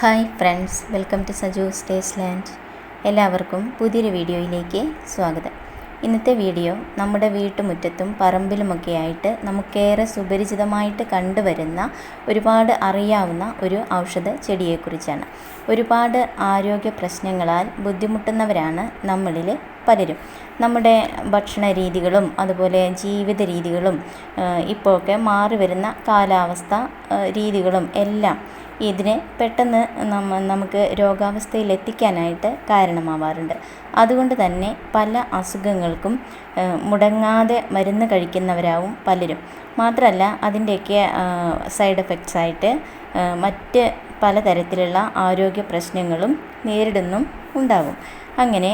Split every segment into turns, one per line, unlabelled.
Hi friends welcome to Saju stays land എല്ലാവർക്കും പുതിയൊരു വീഡിയോയിലേക്ക് സ്വാഗതം. ഇന്നത്തെ വീഡിയോ നമ്മുടെ വീട്ടുമുറ്റത്തും പറമ്പിലുമൊക്കെ ആയിട്ട് നമുക്കേറെ സുപരിചിതമായിട്ട് കണ്ടുവരുന്ന ഒരുപാട് അറിയാവുന്ന ഒരു ഔഷധ ചെടിയെക്കുറിച്ചാണ്. ഒരുപാട് ആരോഗ്യ പ്രശ്നങ്ങളാൽ ബുദ്ധിമുട്ടുന്നവരാണ് നമ്മളിൽ പലരും. നമ്മുടെ ഭക്ഷണ രീതികളും അതുപോലെ ജീവിത രീതികളും ഇപ്പോഴൊക്കെ മാറി വരുന്ന കാലാവസ്ഥ രീതികളും എല്ലാം ഇതിനെ പെട്ടെന്ന് നമ്മ നമുക്ക് രോഗാവസ്ഥയിൽ എത്തിക്കാനായിട്ട് കാരണമാവാറുണ്ട്. അതുകൊണ്ട് തന്നെ പല അസുഖങ്ങൾക്കും മുടങ്ങാതെ മരുന്ന് കഴിക്കുന്നവരാവും പലരും. മാത്രമല്ല അതിന്റെയൊക്കെ സൈഡ് എഫക്ട്സ് ആയിട്ട് മറ്റ് പലതരത്തിലുള്ള ആരോഗ്യ പ്രശ്നങ്ങളും നേരിടുന്നും ഉണ്ടാകും അങ്ങനെ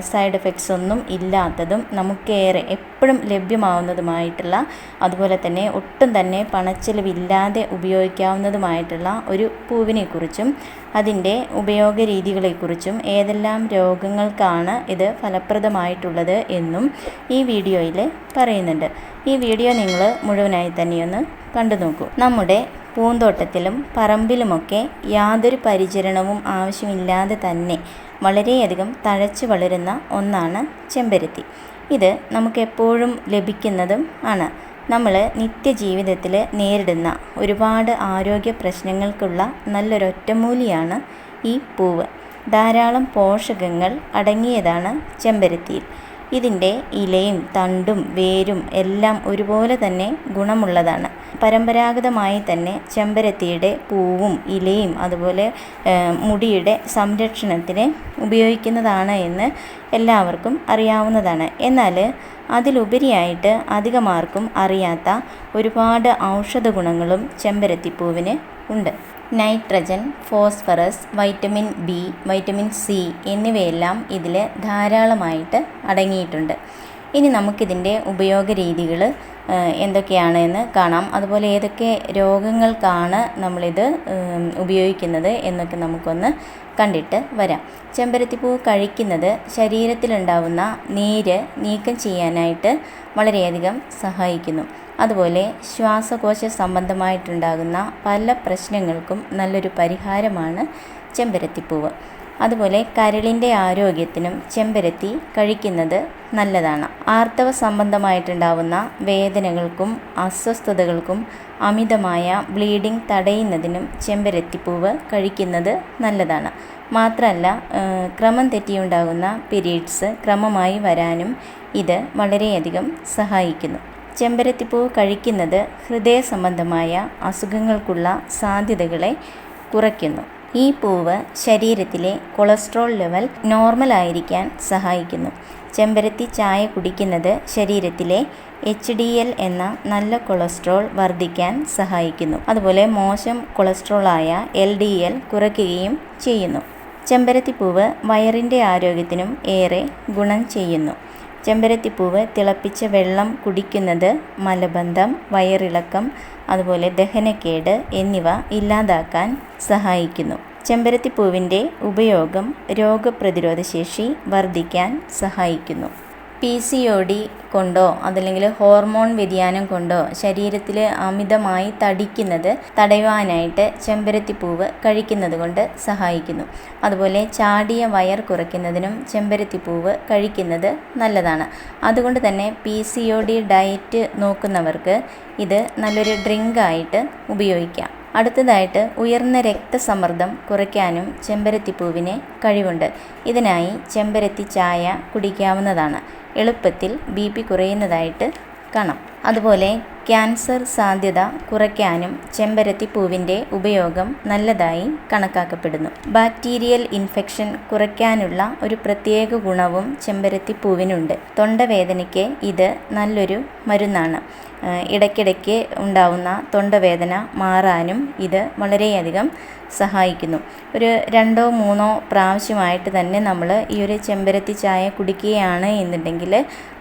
സൈഡ് എഫക്ട്സ് ഒന്നും ഇല്ലാത്തതും നമുക്കേറെ എപ്പോഴും ലഭ്യമാവുന്നതുമായിട്ടുള്ള അതുപോലെ തന്നെ ഒട്ടും തന്നെ പണച്ചെലവില്ലാതെ ഉപയോഗിക്കാവുന്നതുമായിട്ടുള്ള ഒരു പൂവിനെക്കുറിച്ചും അതിന്റെ ഉപയോഗ രീതികളെക്കുറിച്ചും ഏതെല്ലാം രോഗങ്ങൾക്കാണ് ഇത് ഫലപ്രദമായിട്ടുള്ളത് എന്നും ഈ വീഡിയോയിൽ പറയുന്നുണ്ട്. ഈ വീഡിയോ നിങ്ങൾ മുഴുവനായി തന്നെയൊന്ന് കണ്ടു നോക്കൂ നമ്മുടെ പൂന്തോട്ടത്തിലും പറമ്പിലുമൊക്കെ യാതൊരു പരിചരണവും ആവശ്യമില്ലാതെ തന്നെ വളരെയധികം തഴച്ചു വളരുന്ന ഒന്നാണ് ചെമ്പരത്തി. ഇത് നമുക്കെപ്പോഴും ലഭിക്കുന്നതും ആണ്. നമ്മൾ നിത്യജീവിതത്തിൽ നേരിടുന്ന ഒരുപാട് ആരോഗ്യ പ്രശ്നങ്ങൾക്കുള്ള നല്ലൊരൊറ്റമൂലിയാണ് ഈ പൂവ്. ധാരാളം പോഷകങ്ങൾ അടങ്ങിയതാണ് ചെമ്പരത്തിയിൽ. ഇതിന്റെ ഇലയും തണ്ടും വേരും എല്ലാം ഒരുപോലെ തന്നെ ഗുണമുള്ളതാണ്. പരമ്പരാഗതമായി തന്നെ ചെമ്പരത്തിയുടെ പൂവും ഇലയും അതുപോലെ മുടിയുടെ സംരക്ഷണത്തിന് ഉപയോഗിക്കുന്നതാണ് എന്ന് എല്ലാവർക്കും അറിയാവുന്നതാണ്. എന്നാൽ അതിലുപരിയായിട്ട് അധികമാർക്കും അറിയാത്ത ഒരുപാട് ഔഷധ ഗുണങ്ങളും ചെമ്പരത്തിപ്പൂവിന് ഉണ്ട്. Nitrogen phosphorus vitamin B vitamin C എന്നിവയെല്ലാം ഇതിൽ ധാരാളമായിട്ട് അടങ്ങിയിട്ടുണ്ട്. ഇനി നമുക്കിതിന്റെ ഉപയോഗ രീതികൾ എന്തൊക്കെയാണ് എന്ന് കാണാം. അതുപോലെ ഏതൊക്കെ രോഗങ്ങൾക്കാണ് നമ്മളിത് ഉപയോഗിക്കുന്നത് എന്നൊക്കെ നമുക്കൊന്ന് കണ്ടിട്ട് വരാം. ചെമ്പരത്തിപ്പൂ കഴിക്കുന്നത് ശരീരത്തിലുണ്ടാവുന്ന നീര് നീക്കം ചെയ്യാനായിട്ട് വളരെയധികം സഹായിക്കുന്നു. അതുപോലെ ശ്വാസകോശ സംബന്ധമായിട്ടുണ്ടാകുന്ന പല പ്രശ്നങ്ങൾക്കും നല്ലൊരു പരിഹാരമാണ് ചെമ്പരത്തിപ്പൂവ്. അതുപോലെ കരളിന്റെ ആരോഗ്യത്തിനും ചെമ്പരത്തി കഴിക്കുന്നത് നല്ലതാണ്. ആർത്തവ സംബന്ധമായിട്ടുണ്ടാവുന്ന വേദനകൾക്കും അസ്വസ്ഥതകൾക്കും അമിതമായ ബ്ലീഡിംഗ് തടയുന്നതിനും ചെമ്പരത്തിപ്പൂവ് കഴിക്കുന്നത് നല്ലതാണ്. മാത്രമല്ല ക്രമം തെറ്റിയുണ്ടാകുന്ന പീരീഡ്സ് ക്രമമായി വരാനും ഇത് വളരെയധികം സഹായിക്കുന്നു. ചെമ്പരത്തിപ്പൂവ് കഴിക്കുന്നത് ഹൃദയ സംബന്ധമായ അസുഖങ്ങൾക്കുള്ള സാധ്യതകളെ കുറയ്ക്കുന്നു. ഈ പൂവ് ശരീരത്തിലെ കൊളസ്ട്രോൾ ലെവൽ നോർമൽ ആയിരിക്കാൻ സഹായിക്കുന്നു. ചെമ്പരത്തി ചായ കുടിക്കുന്നത് ശരീരത്തിലെ എച്ച് ഡി എൽ എന്ന നല്ല കൊളസ്ട്രോൾ വർദ്ധിക്കാൻ സഹായിക്കുന്നു. അതുപോലെ മോശം കൊളസ്ട്രോളായ എൽ ഡി എൽ കുറയ്ക്കുകയും ചെയ്യുന്നു. ചെമ്പരത്തിപ്പൂവ് വയറിന്റെ ആരോഗ്യത്തിനും ഏറെ ഗുണം ചെയ്യുന്നു. ചെമ്പരത്തിപ്പൂവ് തിളപ്പിച്ച വെള്ളം കുടിക്കുന്നത് മലബന്ധം വയറിളക്കം അതുപോലെ ദഹനക്കേട് എന്നിവ ഇല്ലാതാക്കാൻ സഹായിക്കുന്നു. ചെമ്പരത്തിപ്പൂവിന്റെ ഉപയോഗം രോഗപ്രതിരോധ ശേഷി വർദ്ധിക്കാൻ സഹായിക്കുന്നു. പി സി ഒ ഡി കൊണ്ടോ അതല്ലെങ്കിൽ ഹോർമോൺ വ്യതിയാനം കൊണ്ടോ ശരീരത്തിൽ അമിതമായി തടിക്കുന്നത് തടയുവാനായിട്ട് ചെമ്പരത്തിപ്പൂവ് കഴിക്കുന്നത് കൊണ്ട് സഹായിക്കുന്നു. അതുപോലെ ചാടിയ വയർ കുറയ്ക്കുന്നതിനും ചെമ്പരത്തിപ്പൂവ് കഴിക്കുന്നത് നല്ലതാണ്. അതുകൊണ്ട് തന്നെ P C O D diet നോക്കുന്നവർക്ക് ഇത് നല്ലൊരു ഡ്രിങ്കായിട്ട് ഉപയോഗിക്കാം. അടുത്തതായിട്ട് ഉയർന്ന രക്തസമ്മർദ്ദം കുറയ്ക്കാനും ചെമ്പരത്തിപ്പൂവിന് കഴിവുണ്ട്. ഇതിനായി ചെമ്പരത്തി ചായ കുടിക്കാവുന്നതാണ്. എളുപ്പത്തിൽ ബി പി കുറയുന്നതായിട്ട് കാണാം. അതുപോലെ ക്യാൻസർ സാധ്യത കുറയ്ക്കാനും ചെമ്പരത്തി പൂവിന്റെ ഉപയോഗം നല്ലതായി കണക്കാക്കപ്പെടുന്നു. ബാക്ടീരിയൽ ഇൻഫെക്ഷൻ കുറയ്ക്കാനുള്ള ഒരു പ്രത്യേക ഗുണവും ചെമ്പരത്തി പൂവിനുണ്ട് തൊണ്ടവേദനയ്ക്ക് ഇത് നല്ലൊരു മരുന്നാണ്. ഇടയ്ക്കിടയ്ക്ക് ഉണ്ടാവുന്ന തൊണ്ടവേദന മാറാനും ഇത് വളരെയധികം സഹായിക്കുന്നു. ഒരു രണ്ടോ മൂന്നോ പ്രാവശ്യമായിട്ട് തന്നെ നമ്മൾ ഈ ഒരു ചെമ്പരത്തി ചായ കുടിക്കുകയാണ് എന്നുണ്ടെങ്കിൽ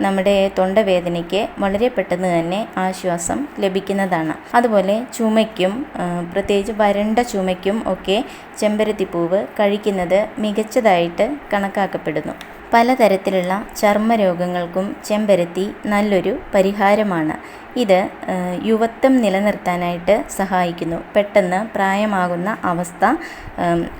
നമ്മുടെ തൊണ്ടവേദനയ്ക്ക് വളരെ പെട്ടെന്ന് തന്നെ ആശ്വാസം ലഭിക്കുന്നതാണ്. അതുപോലെ ചുമയ്ക്കും പ്രത്യേകിച്ച് വരണ്ട ചുമയ്ക്കും ഒക്കെ ചെമ്പരത്തിപ്പൂവ് കഴിക്കുന്നത് മികച്ചതായിട്ട് കണക്കാക്കപ്പെടുന്നു. പലതരത്തിലുള്ള ചർമ്മരോഗങ്ങൾക്കും ചെമ്പരത്തി നല്ലൊരു പരിഹാരമാണ്. ഇത് യുവത്വം നിലനിർത്താനായിട്ട് സഹായിക്കുന്നു. പെട്ടെന്ന് പ്രായമാകുന്ന അവസ്ഥ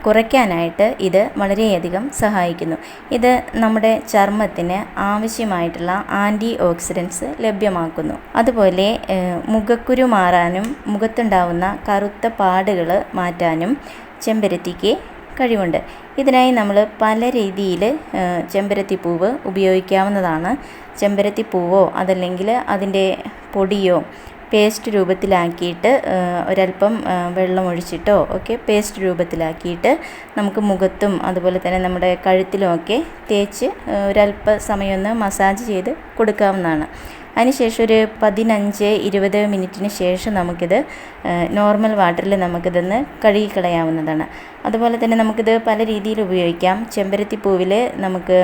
കുറയ്ക്കാനായിട്ട് ഇത് വളരെയധികം സഹായിക്കുന്നു. ഇത് നമ്മുടെ ചർമ്മത്തിന് ആവശ്യമായിട്ടുള്ള ആന്റി ഓക്സിഡൻസ് ലഭ്യമാക്കുന്നു. അതുപോലെ മുഖക്കുരു മാറാനും മുഖത്തുണ്ടാവുന്ന കറുത്ത പാടുകൾ മാറ്റാനും ചെമ്പരത്തിക്ക് കഴിവുണ്ട്. ഇതിനായി നമ്മൾ പല രീതിയിൽ ചെമ്പരത്തിപ്പൂവ് ഉപയോഗിക്കാവുന്നതാണ്. ചെമ്പരത്തിപ്പൂവോ അതല്ലെങ്കിൽ അതിന്റെ പൊടിയോ പേസ്റ്റ് രൂപത്തിലാക്കിയിട്ട് ഒരല്പം വെള്ളം ഒഴിച്ചിട്ടോ ഒക്കെ പേസ്റ്റ് രൂപത്തിലാക്കിയിട്ട് നമുക്ക് മുഖത്തും അതുപോലെ തന്നെ നമ്മുടെ കഴുത്തിലുമൊക്കെ തേച്ച് ആ, ഒരല്പ സമയം ഒന്ന് മസാജ് ചെയ്ത് കൊടുക്കാവുന്നതാണ്. അതിനുശേഷം ഒരു പതിനഞ്ച് ഇരുപത് മിനിറ്റിന് ശേഷം നമുക്കിത് നോർമൽ വാട്ടറിൽ നമുക്കിതൊന്ന് കഴുകിക്കളയാവുന്നതാണ്. അതുപോലെ തന്നെ നമുക്കിത് പല രീതിയിൽ ഉപയോഗിക്കാം. ചെമ്പരത്തി പൂവിൽ നമുക്ക്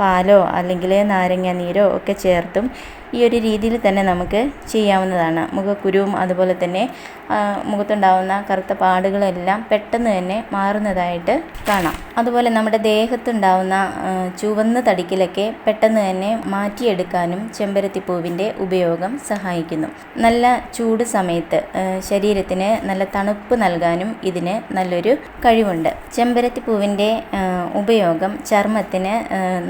പാലോ അല്ലെങ്കിൽ നാരങ്ങ നീരോ ഒക്കെ ചേർത്തും ഈ ഒരു രീതിയിൽ തന്നെ നമുക്ക് ചെയ്യാവുന്നതാണ്. മുഖക്കുരുവും അതുപോലെ തന്നെ മുഖത്തുണ്ടാവുന്ന കറുത്ത പാടുകളെല്ലാം പെട്ടെന്ന് തന്നെ മാറുന്നതായിട്ട് കാണാം. അതുപോലെ നമ്മുടെ ദേഹത്തുണ്ടാവുന്ന ചുവന്ന തടിക്കലൊക്കെ പെട്ടെന്ന് തന്നെ മാറ്റിയെടുക്കാനും ചെമ്പരത്തിപ്പൂവിന്റെ ഉപയോഗം സഹായിക്കുന്നു. നല്ല ചൂട് സമയത്ത് ശരീരത്തിന് നല്ല തണുപ്പ് നൽകാനും ഇതിന് നല്ലൊരു കഴിവുണ്ട്. ചെമ്പരത്തിപ്പൂവിന്റെ ഉപയോഗം ചർമ്മത്തിന്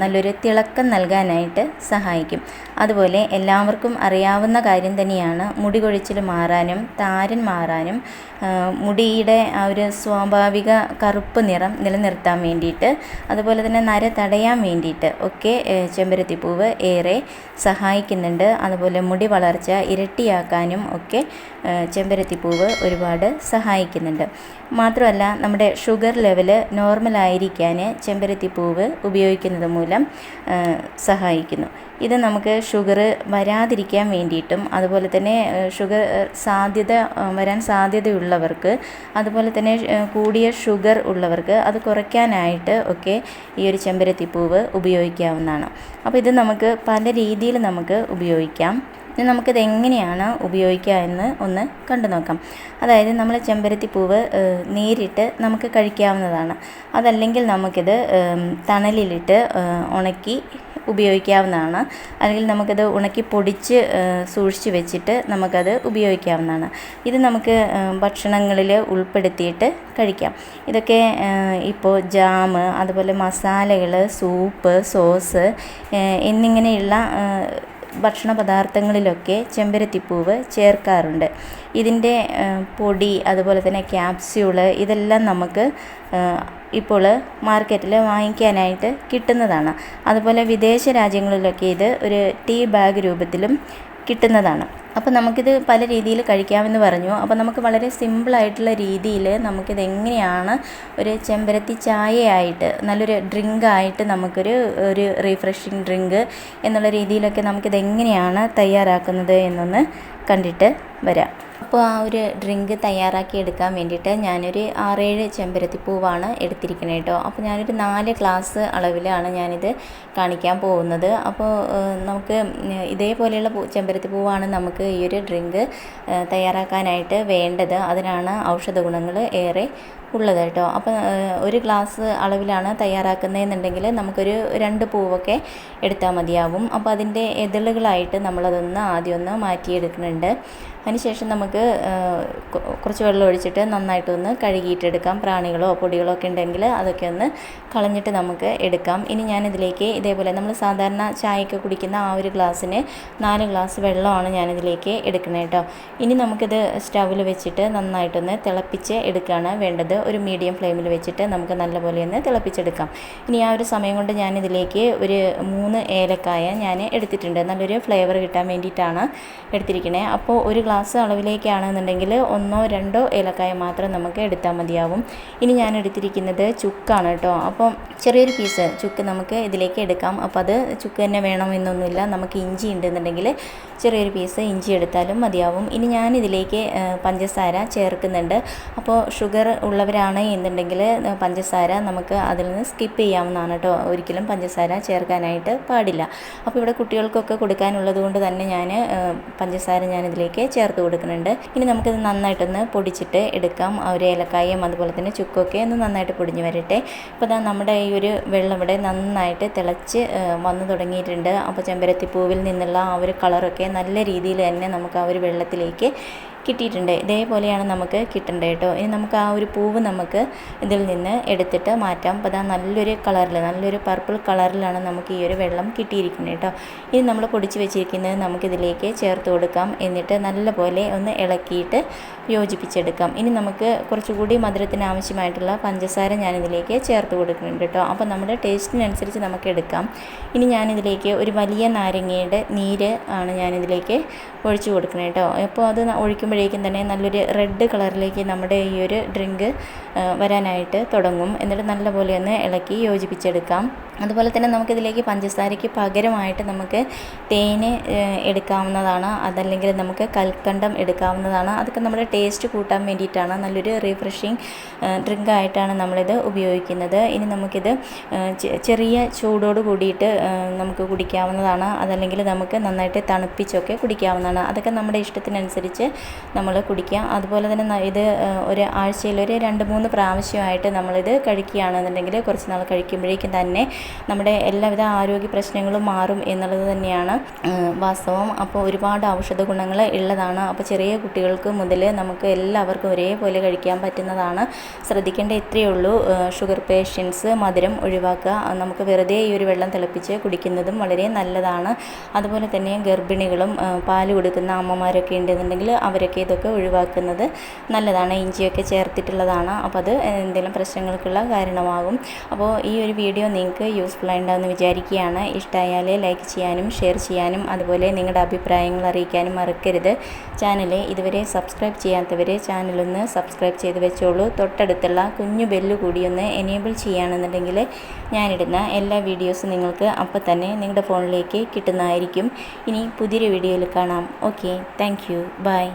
നല്ലൊരു തിളക്കം നൽകാനായിട്ട് സഹായിക്കും. അതുപോലെ എല്ലാവർക്കും അറിയാവുന്ന കാര്യം തന്നെയാണ്. മുടി കൊഴിച്ചിൽ മാറാനും താരൻ മാറാനും മുടിയുടെ ആ ഒരു സ്വാഭാവിക കറുപ്പ് നിറം നിലനിർത്താൻ വേണ്ടിയിട്ട് അതുപോലെ തന്നെ നര തടയാൻ വേണ്ടിയിട്ട് ഒക്കെ ചെമ്പരത്തിപ്പൂവ് ഏറെ സഹായിക്കുന്നുണ്ട്. അതുപോലെ മുടി വളർച്ച ഇരട്ടിയാക്കാനും ഒക്കെ ചെമ്പരത്തിപ്പൂവ് ഒരുപാട് സഹായിക്കുന്നുണ്ട്. മാത്രമല്ല നമ്മുടെ ഷുഗർ ലെവൽ നോർമലായിരിക്കാൻ ചെമ്പരത്തിപ്പൂവ് ഉപയോഗിക്കുന്നത് മൂലം സഹായിക്കുന്നു. ഇത് നമുക്ക് ഷുഗർ വരാതിരിക്കാൻ വേണ്ടിയിട്ടും അതുപോലെ തന്നെ ഷുഗർ സാധ്യത വരാൻ സാധ്യതയുള്ളവർക്ക് അതുപോലെ തന്നെ കൂടിയ ഷുഗർ ഉള്ളവർക്ക് അത് കുറയ്ക്കാനായിട്ട് ഒക്കെ ഈ ഒരു ചെമ്പരത്തിപ്പൂവ് ഉപയോഗിക്കാവുന്നതാണ്. അപ്പോൾ ഇത് നമുക്ക് പല രീതിയിൽ നമുക്ക് ഉപയോഗിക്കാം. ഇനി നമുക്കിത് എങ്ങനെയാണ് ഉപയോഗിക്കുക എന്ന് ഒന്ന് കണ്ടു നോക്കാം. അതായത് നമ്മൾ ചെമ്പരത്തി പൂവ് നേരിട്ട് നമുക്ക് കഴിക്കാവുന്നതാണ്. അതല്ലെങ്കിൽ നമുക്കിത് തണലിലിട്ട് ഉണക്കി ഉപയോഗിക്കാവുന്നതാണ്. അല്ലെങ്കിൽ നമുക്കത് ഉണക്കി പൊടിച്ച് സൂക്ഷിച്ച് വെച്ചിട്ട് നമുക്കത് ഉപയോഗിക്കാവുന്നതാണ്. ഇത് നമുക്ക് ഭക്ഷണങ്ങളിൽ ഉൾപ്പെടുത്തിയിട്ട് കഴിക്കാം. ഇതൊക്കെ ഇപ്പോൾ ജാം അതുപോലെ മസാലകൾ സൂപ്പ് സോസ് എന്നിങ്ങനെയുള്ള ഭക്ഷണ പദാർത്ഥങ്ങളിലൊക്കെ ചെമ്പരത്തിപ്പൂവ് ചേർക്കാറുണ്ട്. ഇതിന്റെ പൊടി അതുപോലെ തന്നെ ക്യാപ്സ്യൂൾ ഇതെല്ലാം നമുക്ക് ഇപ്പോൾ മാർക്കറ്റിൽ വാങ്ങിക്കാനായിട്ട് കിട്ടുന്നതാണ്. അതുപോലെ വിദേശ രാജ്യങ്ങളിലൊക്കെ ഇത് ഒരു ടീ ബാഗ് രൂപത്തിലും കിട്ടുന്നതാണ്. അപ്പോൾ നമുക്കിത് പല രീതിയിൽ കഴിക്കാമെന്ന് പറഞ്ഞു. അപ്പോൾ നമുക്ക് വളരെ സിമ്പിളായിട്ടുള്ള രീതിയിൽ നമുക്കിത് എങ്ങനെയാണ് ഒരു ചെമ്പരത്തി ചായയായിട്ട് നല്ലൊരു ഡ്രിങ്കായിട്ട് നമുക്കൊരു ഒരു റീഫ്രഷിങ് ഡ്രിങ്ക് എന്നുള്ള രീതിയിലൊക്കെ നമുക്കിത് എങ്ങനെയാണ് തയ്യാറാക്കുന്നത് എന്നൊന്ന് കണ്ടിട്ട് വരാം. അപ്പോൾ ആ ഒരു ഡ്രിങ്ക് തയ്യാറാക്കി എടുക്കാൻ വേണ്ടിയിട്ട് ഞാനൊരു ആറേഴ് ചെമ്പരത്തിപ്പൂവാണ് എടുത്തിരിക്കുന്നത് കേട്ടോ. അപ്പോൾ ഞാനൊരു നാല് ഗ്ലാസ് അളവിലാണ് ഞാനിത് കാണിക്കാൻ പോകുന്നത്. അപ്പോൾ നമുക്ക് ഇതേപോലെയുള്ള ചെമ്പരത്തിപ്പൂവാണ് നമുക്ക് ഈ ഒരു ഡ്രിങ്ക് തയ്യാറാക്കാനായിട്ട് വേണ്ടത്. അതിനാണ് ഔഷധ ഗുണങ്ങൾ ഏറെ ഉള്ളത് കേട്ടോ. അപ്പോൾ ഒരു ഗ്ലാസ് അളവിലാണ് തയ്യാറാക്കുന്നതെന്നുണ്ടെങ്കിൽ നമുക്കൊരു രണ്ട് പൂവൊക്കെ എടുത്താൽ മതിയാവും. അപ്പോൾ അതിന്റെ എതിളുകളായിട്ട് നമ്മളതൊന്ന് ആദ്യം ഒന്ന് മാറ്റിയെടുക്കുന്നുണ്ട്. അതിനുശേഷം നമുക്ക് കുറച്ച് വെള്ളം ഒഴിച്ചിട്ട് നന്നായിട്ടൊന്ന് കഴുകിയിട്ടെടുക്കാം. പ്രാണികളോ പൊടികളോ ഒക്കെ ഉണ്ടെങ്കിൽ അതൊക്കെ ഒന്ന് കളഞ്ഞിട്ട് നമുക്ക് എടുക്കാം. ഇനി ഞാനിതിലേക്ക് ഇതേപോലെ നമ്മൾ സാധാരണ ചായയൊക്കെ കുടിക്കുന്ന ആ ഒരു ഗ്ലാസ്സിന് നാല് ഗ്ലാസ് വെള്ളമാണ് ഞാനിതിലേക്ക് എടുക്കുന്നത് കേട്ടോ. ഇനി നമുക്കിത് സ്റ്റൗവിൽ വെച്ചിട്ട് നന്നായിട്ടൊന്ന് തിളപ്പിച്ച് എടുക്കുകയാണ് വേണ്ടത്. ഒരു മീഡിയം ഫ്ലെയിമിൽ വെച്ചിട്ട് നമുക്ക് നല്ലപോലെ ഒന്ന് തിളപ്പിച്ചെടുക്കാം. ഇനി ആ ഒരു സമയം കൊണ്ട് ഞാനിതിലേക്ക് ഒരു മൂന്ന് ഏലക്കായ ഞാൻ എടുത്തിട്ടുണ്ട്. നല്ലൊരു ഫ്ലേവർ കിട്ടാൻ വേണ്ടിയിട്ടാണ് എടുത്തിരിക്കണേ. അപ്പോൾ ഒരു ഗ്ലാസ് അളവിലേക്കാണെന്നുണ്ടെങ്കിൽ ഒന്നോ രണ്ടോ ഏലക്കായ മാത്രം നമുക്ക് എടുത്താൽ മതിയാവും. ഇനി ഞാൻ എടുത്തിരിക്കുന്നത് ചുക്കാണ് കേട്ടോ. അപ്പോൾ ചെറിയൊരു പീസ് ചുക്ക് നമുക്ക് ഇതിലേക്ക് എടുക്കാം. അപ്പോൾ അത് ചുക്ക് തന്നെ വേണമെന്നൊന്നുമില്ല. നമുക്ക് ഇഞ്ചി ഉണ്ടെന്നുണ്ടെങ്കിൽ ചെറിയൊരു പീസ് ഇഞ്ചി എടുത്താലും മതിയാവും. ഇനി ഞാനിതിലേക്ക് പഞ്ചസാര ചേർക്കുന്നുണ്ട്. അപ്പോൾ ഷുഗർ ഉള്ളവരാണ് എന്നുണ്ടെങ്കിൽ പഞ്ചസാര നമുക്ക് അതിൽ നിന്ന് സ്കിപ്പ് ചെയ്യാവുന്നതാണ് കേട്ടോ. ഒരിക്കലും പഞ്ചസാര ചേർക്കാനായിട്ട് പാടില്ല. അപ്പോൾ ഇവിടെ കുട്ടികൾക്കൊക്കെ കൊടുക്കാനുള്ളത് കൊണ്ട് തന്നെ ഞാൻ പഞ്ചസാര ഞാനിതിലേക്ക് ചേർത്ത് കൊടുക്കുന്നുണ്ട്. ഇനി നമുക്കിത് നന്നായിട്ടൊന്ന് പൊടിച്ചിട്ട് എടുക്കാം. ഒരു ഏലക്കായും അതുപോലെ തന്നെ ചുക്കൊക്കെ ഒന്ന് നന്നായിട്ട് പൊടിഞ്ഞ് വരട്ടെ. അപ്പോൾ ഇതാ നമ്മുടെ ഈ ഒരു വെള്ളം ഇവിടെ നന്നായിട്ട് തിളച്ച് വന്നു തുടങ്ങിയിട്ടുണ്ട്. അപ്പോൾ ചെമ്പരത്തിപ്പൂവിൽ നിന്നുള്ള ആ ഒരു കളറൊക്കെ നല്ല രീതിയിൽ തന്നെ നമുക്ക് ആ ഒരു വെള്ളത്തിലേക്ക് കിട്ടിയിട്ടുണ്ട്. ഇതേപോലെയാണ് നമുക്ക് കിട്ടേണ്ടത് കേട്ടോ ഇനി നമുക്ക് ആ ഒരു പൂവ് നമുക്ക് ഇതിൽ നിന്ന് എടുത്തിട്ട് മാറ്റാം. അപ്പോൾ അതാ നല്ലൊരു കളറിൽ നല്ലൊരു പർപ്പിൾ കളറിലാണ് നമുക്ക് ഈ ഒരു വെള്ളം കിട്ടിയിരിക്കുന്നത് കേട്ടോ ഇനി നമ്മൾ പൊടിച്ച് വെച്ചിരിക്കുന്നത് നമുക്കിതിലേക്ക് ചേർത്ത് കൊടുക്കാം. എന്നിട്ട് നല്ലപോലെ ഒന്ന് ഇളക്കിയിട്ട് യോജിപ്പിച്ചെടുക്കാം. ഇനി നമുക്ക് കുറച്ചുകൂടി മധുരത്തിന് ആവശ്യമായിട്ടുള്ള പഞ്ചസാര ഞാനിതിലേക്ക് ചേർത്ത് കൊടുക്കുന്നുണ്ട് കേട്ടോ അപ്പോൾ നമ്മുടെ ടേസ്റ്റിനനുസരിച്ച് നമുക്ക് എടുക്കാം. ഇനി ഞാനിതിലേക്ക് ഒരു വലിയ നാരങ്ങയുടെ നീര് ആണ് ഞാനിതിലേക്ക് ഒഴിച്ചു കൊടുക്കുന്നത് കേട്ടോ അപ്പോൾ അത് ഒഴിക്കുമ്പോഴേക്കും തന്നെ നല്ലൊരു റെഡ് കളറിലേക്ക് നമ്മുടെ ഈ ഒരു ഡ്രിങ്ക് വരാനായിട്ട് തുടങ്ങും. എന്നിട്ട് നല്ലപോലെ ഒന്ന് ഇളക്കി യോജിപ്പിച്ചെടുക്കാം. അതുപോലെ തന്നെ നമുക്കിതിലേക്ക് പഞ്ചസാരയ്ക്ക് പകരമായിട്ട് നമുക്ക് തേന് എടുക്കാവുന്നതാണ്. അതല്ലെങ്കിൽ നമുക്ക് കൽക്കണ്ടം എടുക്കാവുന്നതാണ്. അതൊക്കെ നമ്മുടെ ടേസ്റ്റ് കൂട്ടാൻ വേണ്ടിയിട്ടാണ്. നല്ലൊരു റിഫ്രഷിങ് ഡ്രിങ്ക് ആയിട്ടാണ് നമ്മളിത് ഉപയോഗിക്കുന്നത്. ഇനി നമുക്കിത് ചെറിയ ചൂടോട് കൂടിയിട്ട് നമുക്ക് കുടിക്കാവുന്നതാണ്. അതല്ലെങ്കിൽ നമുക്ക് നന്നായിട്ട് തണുപ്പിച്ചൊക്കെ കുടിക്കാവുന്നതാണ്. അതൊക്കെ നമ്മുടെ ഇഷ്ടത്തിനനുസരിച്ച് നമ്മൾ കുടിക്കാം അതുപോലെ തന്നെ ഇത് ഒരു ആഴ്ചയിൽ ഒരു രണ്ട് മൂന്ന് പ്രാവശ്യമായിട്ട് നമ്മളിത് കഴിക്കുകയാണെന്നുണ്ടെങ്കിൽ കുറച്ച് നാൾ കഴിക്കുമ്പോഴേക്കും തന്നെ നമ്മുടെ എല്ലാവിധ ആരോഗ്യ പ്രശ്നങ്ങളും മാറും എന്നുള്ളത് തന്നെയാണ്. വാസ്തവം അപ്പോൾ ഒരുപാട് ഔഷധ ഗുണങ്ങൾ ഉള്ളതാണ്. അപ്പോൾ ചെറിയ കുട്ടികൾക്ക് മുതൽ നമുക്ക് എല്ലാവർക്കും ഒരേപോലെ കഴിക്കാൻ പറ്റുന്നതാണ്. ശ്രദ്ധിക്കേണ്ട ഇത്രയേ ഉള്ളൂ. ഷുഗർ പേഷ്യൻസ് മധുരം ഒഴിവാക്കുക നമുക്ക് വെറുതെ ഈ ഒരു വെള്ളം തിളപ്പിച്ച് കുടിക്കുന്നതും വളരെ നല്ലതാണ്. അതുപോലെ തന്നെ ഗർഭിണികളും പാൽ കൊടുക്കുന്ന അമ്മമാരൊക്കെ ഉണ്ടെന്നുണ്ടെങ്കിൽ അവരൊക്കെ ഇതൊക്കെ ഒഴിവാക്കുന്നത് നല്ലതാണ്. ഇഞ്ചിയൊക്കെ ചേർത്തിട്ടുള്ളതാണ്. അപ്പോൾ അത് എന്തെങ്കിലും പ്രശ്നങ്ങൾക്കുള്ള കാരണമാകും. അപ്പോൾ ഈ ഒരു വീഡിയോ നിങ്ങൾക്ക് യൂസ്ഫുൾ ആയിട്ടുണ്ടാകുമെന്ന് വിചാരിക്കുകയാണ്. ഇഷ്ടമായാൽ ലൈക്ക് ചെയ്യാനും ഷെയർ ചെയ്യാനും അതുപോലെ നിങ്ങളുടെ അഭിപ്രായങ്ങൾ അറിയിക്കാനും മറക്കരുത്. ചാനൽ ഇതുവരെ സബ്സ്ക്രൈബ് ചെയ്യാത്തവർ ചാനലൊന്ന് സബ്സ്ക്രൈബ് ചെയ്ത് വെച്ചോളൂ. തൊട്ടടുത്തുള്ള കുഞ്ഞു ബെല്ല് ഒന്ന് എനേബിൾ ചെയ്യുകയാണെന്നുണ്ടെങ്കിൽ ഞാനിടുന്ന എല്ലാ വീഡിയോസും നിങ്ങൾക്ക് അപ്പോൾ തന്നെ നിങ്ങളുടെ ഫോണിലേക്ക് കിട്ടുന്നതായിരിക്കും. ഇനി പുതിയൊരു വീഡിയോയിൽ കാണാം. Okay thank bye